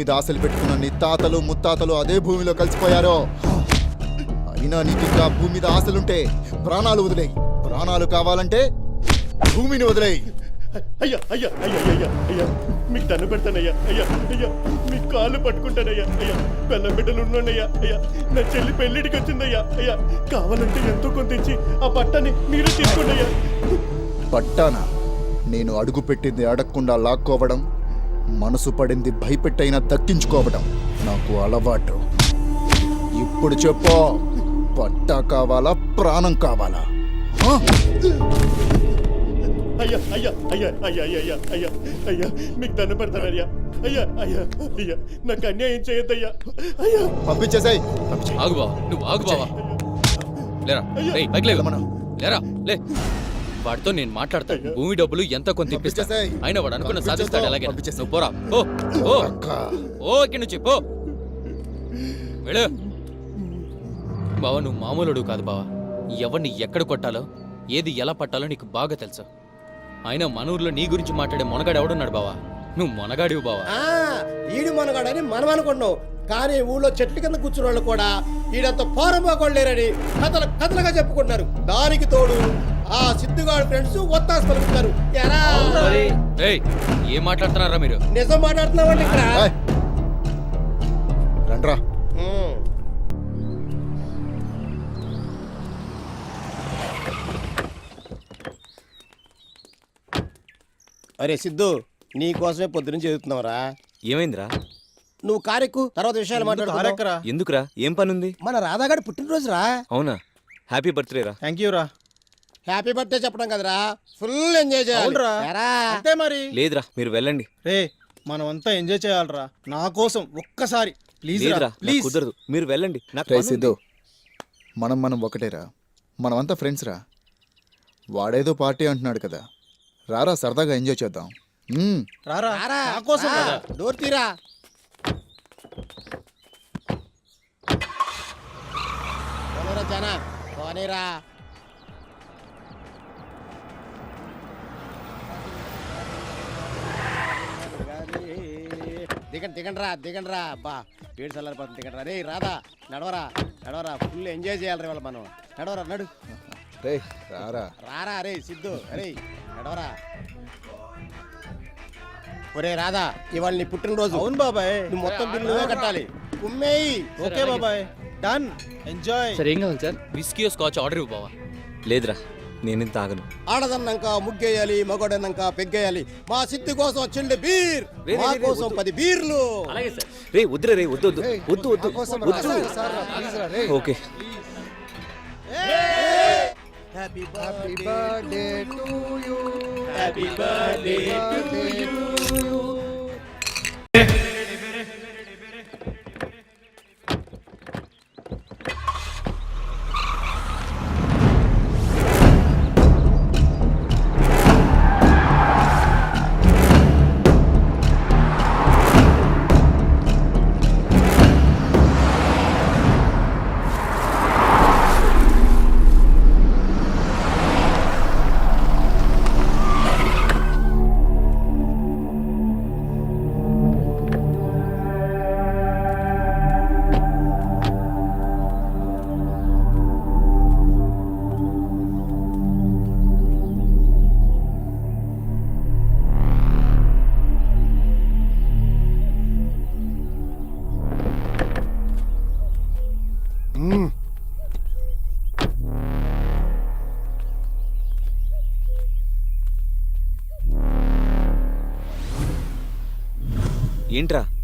మీద ఆశలు పెట్టుకున్న నీ తాతలు ముత్తాతలు అదే భూమిలో కలిసిపోయారో. అయినా నీకు ఇంకా భూమి మీద ఆశలుంటే ప్రాణాలు వదిలేయి. ప్రాణాలు కావాలంటే భూమిని వదిలేయి. అయ్యా అయ్యా అయ్యా అయ్యా అయ్యా మీకు దండ పెడతానయ్యా అయ్యా అయ్యా మీ కాళ్ళు పట్టుకుంటానయ్యా అయ్యా పెళ్ళ బిడ్డలు ఉన్నానయ్యా అయ్యా నా చెల్లి పెళ్ళిడికి వచ్చిందయ్యా అయ్యా కావాలంటే ఎంతో కొంత ఇచ్చి ఆ పట్టని మీరే తీసుకోండి పట్టానా? నేను అడుగు పెట్టింది అడగకుండా లాక్కోవడం మనసు పడింది భయపెట్టైనా దక్కించుకోవడం నాకు అలవాటు. ఇప్పుడు చెప్పు పట్టా కావాలా ప్రాణం కావాలా? అయ్యా అయ్యా అయ్యా అయ్యా అయ్యా అయ్యా అయ్యా మీకు దండ పెడతానయ్యా అయ్యా. అయ్యా అయ్యా నాకు అన్యాయం చేయొద్దయ్యా. అయ్యా. పంపించేసాయి. పంపించే ఆగు బావా నువ్వు ఆగు బావా. లేరా రేయ్ బైక్ లేవు. వెళ్ళమను. లేరా లే. వాడితో నేను మాట్లాడతాను. భూమి డబ్బులు ఎంత కొంత. అయినా వాడు అనుకున్న సాధిస్తాడు పంపించేసేయ్. నువ్వు పోరా. ఓ ఓ. ఓ ఇక్కడి నుంచి పో. వెళ్ళు. బావా నువ్వు మామూలుడు కాదు బావా. ఎవరిని ఎక్కడ కొట్టాలో ఏది ఎలా పట్టాలో నీకు బాగా తెలుసు. అయినా మన ఊర్లో నీ గురించి మాట్లాడే మొనగాడు ఎవడున్నాడు బావా? నువ్వు మొనగాడివి బావా. ఆ ఈడు మనగాడని మనం అనుకున్నాం కానీ ఊళ్ళో చెట్ల కింద కూర్చున్న వాళ్ళు కూడా ఈడంత పోరంపోకోళ్ళు లేరని కథలు కథలుగా చెప్పుకుంటున్నారు. దానికి తోడు ఆ సిద్ధుగాడు ఫ్రెండ్స్ ఒత్తాసు పలుకుతారు. ఎరా? ఏయ్ ఏం మాట్లాడుతున్నారా మీరు? నిజం మాట్లాడుతున్నావండి ఇక్కడ? ఏయ్. రండ్రా. ఉమ్. అరే సిద్ధు నీ కోసమే పొద్దునుంచి చదువుతున్నావురా ఏమైందిరా? నువ్వు కారెక్కు తర్వాత విషయాలు మాట్లాడుతున్నా ఎందుకురా? ఏం పని ఉంది మన రాధాగాడి పుట్టినరోజు రా అవునా? హ్యాపీ బర్త్డే రా థ్యాంక్ యూ రా. హ్యాపీ బర్త్డే చెప్పడం కదరా. ఫుల్ ఎంజాయ్ చేయాలి? అంతే మరి. లేదురా మీరు వెళ్ళండి. రే మనం అంతా ఎంజాయ్ చేయాలరా. నా కోసం ఒక్కసారి ప్లీజ్ రా కుదరదు. మీరు వెళ్ళండి. నాకు. సిద్ధు మనం మనం ఒకటేరా. మనమంతా ఫ్రెండ్స్ రా. వాడేదో పార్టీ అంటున్నాడు కదా. రారా సరదాగా ఎంజాయ్ చేద్దాం. రారా. నా కోసం డోర్ తీరా. పోనీరా జానా పోనీరా దిగండి దిగండి రా దిగండి రా అబ్బా ఏడు చల్లారిపోతుంది దిగండి రా రే రాదా నడవరా నడవరా. ఫుల్ ఎంజాయ్ చేయాలి రే వాళ్ళ మనం. నడవరా నడు. రే రారా. రారా రే సిద్ధు. అరే నడవరా. ఒరే రాధా ఇవాళ నీ పుట్టినరోజు. అవును బాబాయ్. నువ్వు మొత్తం బిల్లు నువ్వే కట్టాలి. కుమ్మేయి. ఓకే బాబాయ్. డన్ ఎంజాయ్ సరే ఏం కావాలి సార్? విస్కీ స్కాచ్ ఆర్డర్ ఇవ్వు బావా. లేదురా. నేను తాగను. ఆడదన్నాక ముగ్గేయాలి మగోడన్నాక పెగ్గేయాలి. మా సిద్ధు కోసం చిల్లు బీర్. రే, మా కోసం వద్దు. పది బీర్లు. రే వద్దురా రే వద్దు వద్దు. వద్దు వద్దు వద్దు. ఓకే. హ్యాపీ ఏంట్రా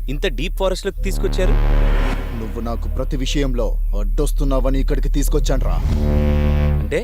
ఇంత డీప్ ఫారెస్ట్లోకి తీసుకొచ్చారు? నువ్వు నాకు ప్రతి విషయంలో అడ్డొస్తున్నావని ఇక్కడికి తీసుకొచ్చాను అంటే?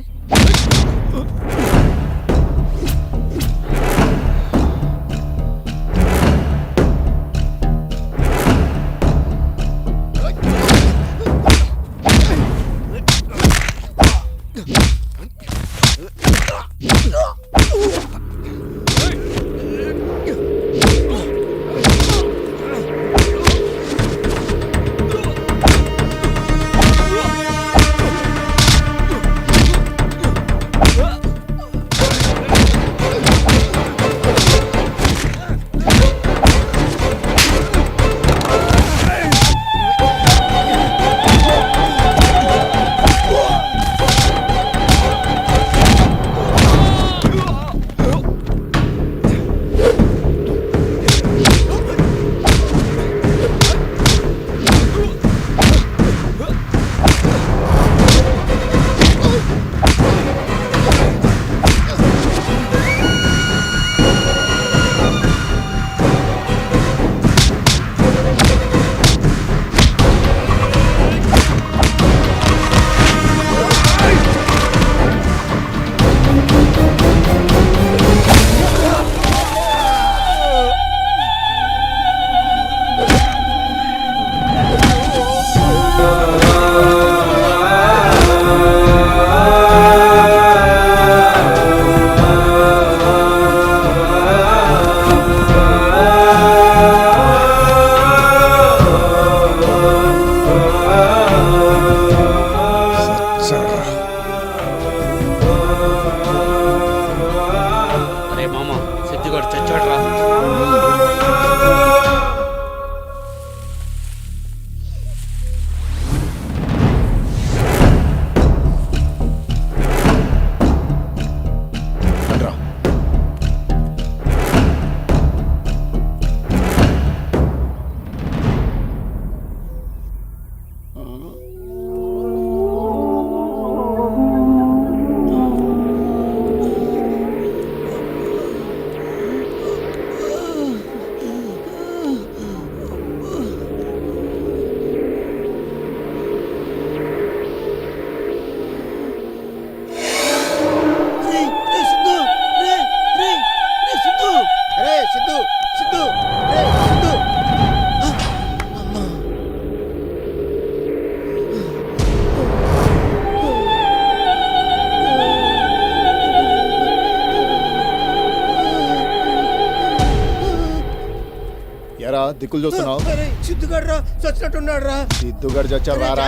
ఎరా దిక్కులు చూస్తున్నావు? సిద్ధుగాడు రా చచ్చినట్టున్నాడు రా సిద్ధుగాడు చచ్చాడు రారా.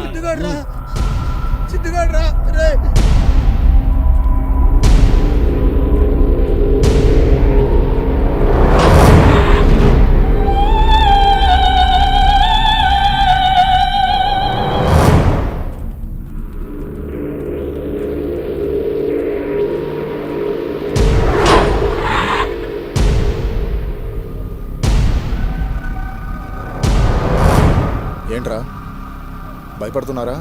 సిద్ధుగాడు రా సిద్ధుగాడు రా భయపడుతున్నారా.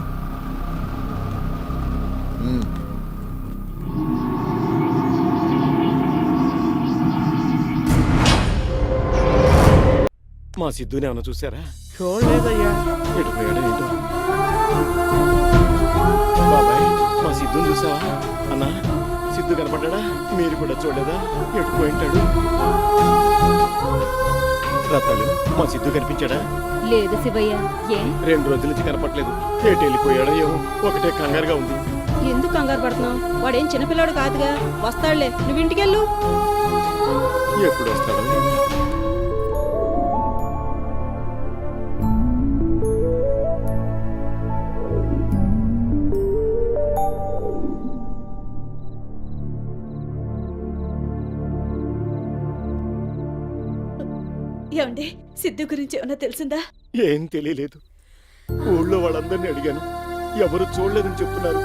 మా సిద్ధుని ఏమన్నా చూసారా చూడలేదయ్యా. ఎటు పోయాడో ఏంటో? బాబాయ్ మా సిద్ధుని చూసావా? అన్నా సిద్ధు కనపడ్డా? మీరు కూడా చూడలేదా? ఎటు పోయింటాడు? రత్తాలు మా సిద్ధు కనిపించాడా? లేదు శివయ్య. ఏ? రెండు రోజుల నుంచి కనపట్లేదు ఎటు వెళ్ళిపోయాడో ఏమో. ఒకటే కంగారుగా ఉంది. ఎందుకు కంగారు పడుతున్నావు? వాడేం చిన్నపిల్లాడు కాదుగా. వస్తాడులే. నువ్వు ఇంటికెళ్ళు. ఎప్పుడు వస్తాడో? ఏమో. సిద్ధు గురించి ఏమన్నా తెలిసిందా? ఏం తెలియలేదు. ఊళ్ళో వాళ్ళందరినీ అడిగాను. ఎవరు చూడలేదని చెప్తున్నారు.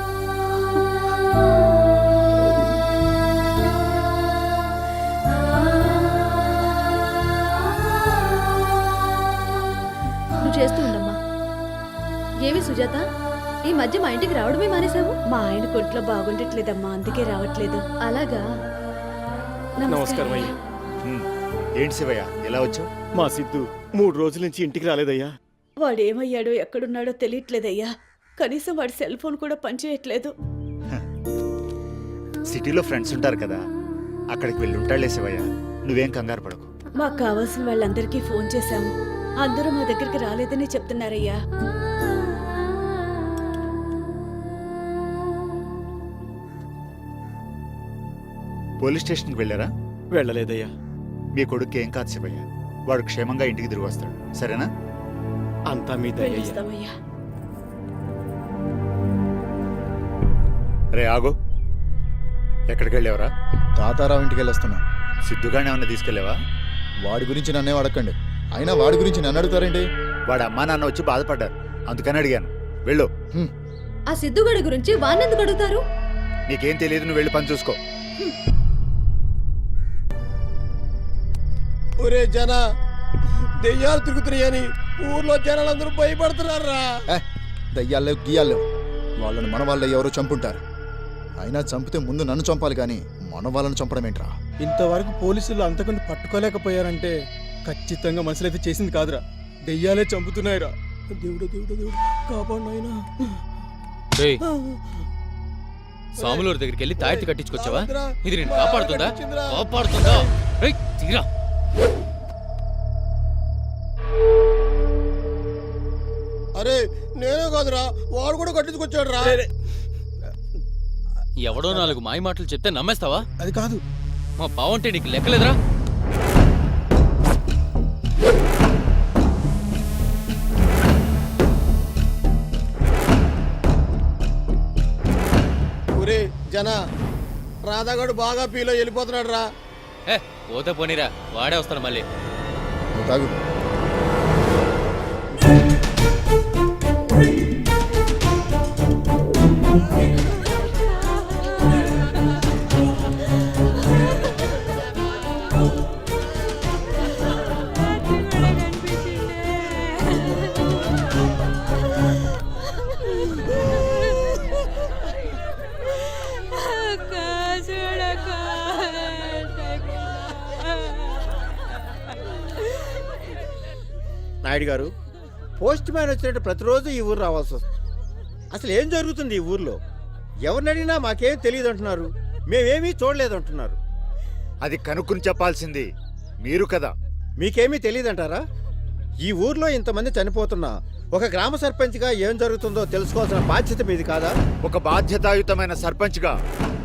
నువ్వు చేస్తూ ఉండమ్మా. ఏమి సుజాత? ఈ మధ్య మా ఇంటికి రావడమే మానేశావు? మా ఆయన కొంట్లో బాగుండట్లేదమ్మా అందుకే రావట్లేదు. అలాగా. నమస్కారం అయ్యా. ఏంటి శివయ్య? ఎలా వచ్చావు? మా సిద్ధు మూడు రోజుల నుంచి ఇంటికి రాలేదయ్యా. వాడేమయ్యాడో ఎక్కడున్నాడో తెలియట్లేదయ్యా. కనీసం వాడి సెల్ ఫోన్ కూడా పనిచేయట్లేదు. సిటీలో ఫ్రెండ్స్ ఉంటారు కదా అక్కడికి వెళ్ళి ఉంటాడులే శివయ్య. నువ్వేం కంగారు పడకు. మాకు కావాల్సిన వాళ్ళందరికీ ఫోన్ చేశాము అందరూ మా దగ్గరికి రాలేదని చెప్తున్నారయ్యా. పోలీస్ స్టేషన్కి వెళ్ళారా? వెళ్ళలేదయ్యా. మీ కొడుకు ఏం కాదు శివయ్య. వాడు క్షేమంగా ఇంటికి తిరిగి వస్తాడు. సరేనా? అంతా మీ దయ అయ్యా. వెళ్ళొస్తామయ్యా రే ఆగో. ఎక్కడికి వెళ్ళావరా తాతారావు ఇంటికి వెళ్ళొస్తున్నా. సిద్ధుగానే ఏమన్నా తీసుకెళ్ళావా? వాడి గురించి నన్నే అడగండి అయినా వాడి గురించి నన్ను అడుగుతారేంటి? వాడి అమ్మా నాన్న వచ్చి బాధపడ్డారు. అందుకని అడిగాను. వెళ్ళు. ఆ సిద్ధుగడి గురించి వాన్నెందుకు అడుగుతారు? నీకేం తెలియదు నువ్వు వెళ్ళి పని చూసుకో. ఒరే జన దెయ్యాలు తిరుగుతున్నాయని ఊర్లో జనాలందరూ భయపడుతున్నారా? ఏ దయ్యాల్లో గియ్యాల్లో వాళ్ళని మన వాళ్ళు ఎవరో చంపుంటారు. అయినా చంపితే ముందు నన్ను చంపాలి కానీ మన వాళ్ళని చంపడం ఏంట్రా? ఇంతవరకు పోలీసులు అంతకుని పట్టుకోలేకపోయారంటే ఖచ్చితంగా మనుషులైతే చేసింది కాదురా. దెయ్యాలే చంపుతున్నాయిరా. దేవుడు దేవుడు దేవుడు కాపాడు నాయనా రేయ్ సాములూరు దగ్గరికి వెళ్ళి తాయెత్తి కట్టించుకొచ్చావా? ఇది నేను కాపాడుతుందా? కాపాడుతుందా? తీరా. అరే నేనే కాదురా. వాడు కూడా కట్టించుకొచ్చాడు రా ఎవడో నాలుగు మాయ మాటలు చెప్తే నమ్మేస్తావా? అది కాదు. మా బావంటే నీకు లెక్కలేదురా. ఒరే జన రాధాగాడు బాగా పీలో వెళ్ళిపోతున్నాడు రా పోతే పోనీరా వాడే వస్తాడు మళ్ళీ. తాగు. నాయుడు గారు పోస్ట్ మ్యాన్ వచ్చినట్టు ప్రతిరోజు ఈ ఊరు రావాల్సి వస్తుంది. అసలు ఏం జరుగుతుంది ఈ ఊర్లో? ఎవరిని అడిగినా మాకేం తెలియదు అంటున్నారు. మేమేమీ చూడలేదు అంటున్నారు. అది కనుక్కుని చెప్పాల్సింది మీరు కదా. మీకేమీ తెలియదంటారా ఈ ఊర్లో ఇంతమంది చనిపోతున్నా ఒక గ్రామ సర్పంచ్గా ఏం జరుగుతుందో తెలుసుకోవాల్సిన బాధ్యత మీది కాదా? ఒక బాధ్యతాయుతమైన సర్పంచ్గా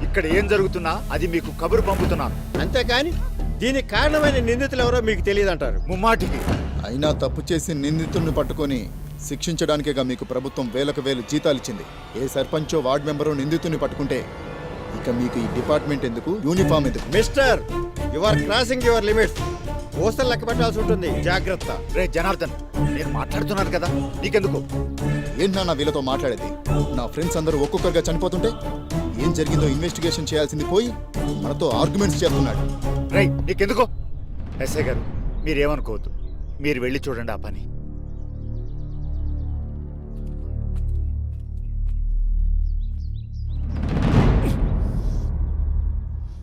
ఇక్కడ ఏం జరుగుతున్నా అది మీకు కబురు పంపుతున్నాను. అంతేకాని దీనికి కారణమైన నిందితులు ఎవరో మీకు తెలియదంటారు ముమ్మాటికి. అయినా తప్పు చేసి నిందితుడిని పట్టుకొని శిక్షించడానికేగా మీకు ప్రభుత్వం వేలకు వేలు జీతాలు ఇచ్చింది. ఏ సర్పంచో వార్డు మెంబరో నిందితుడిని పట్టుకుంటే ఇక మీకు ఈ డిపార్ట్మెంట్ ఎందుకు? యూనిఫామ్ ఎందుకు? Mister you are crossing your limits poster లెక్క పెట్టాల్సి ఉంటుంది. జాగ్రత్త. రే జనార్దన్ నేను మాట్లాడుతున్నాను కదా నీకెందుకు? ఏంటి నాన్న వీళ్ళతో మాట్లాడేది? నా ఫ్రెండ్స్ అందరూ ఒక్కొక్కరుగా చనిపోతుంటే ఏం జరిగిందో ఇన్వెస్టిగేషన్ చేయాల్సింది పోయి మనతో ఆర్గ్యుమెంట్స్ చేస్తున్నాడు. రేయ్ నీకెందుకు? ఎస్ఐ గారు మీరేమనుకోవద్దు. మీరు వెళ్ళి చూడండి ఆ పని.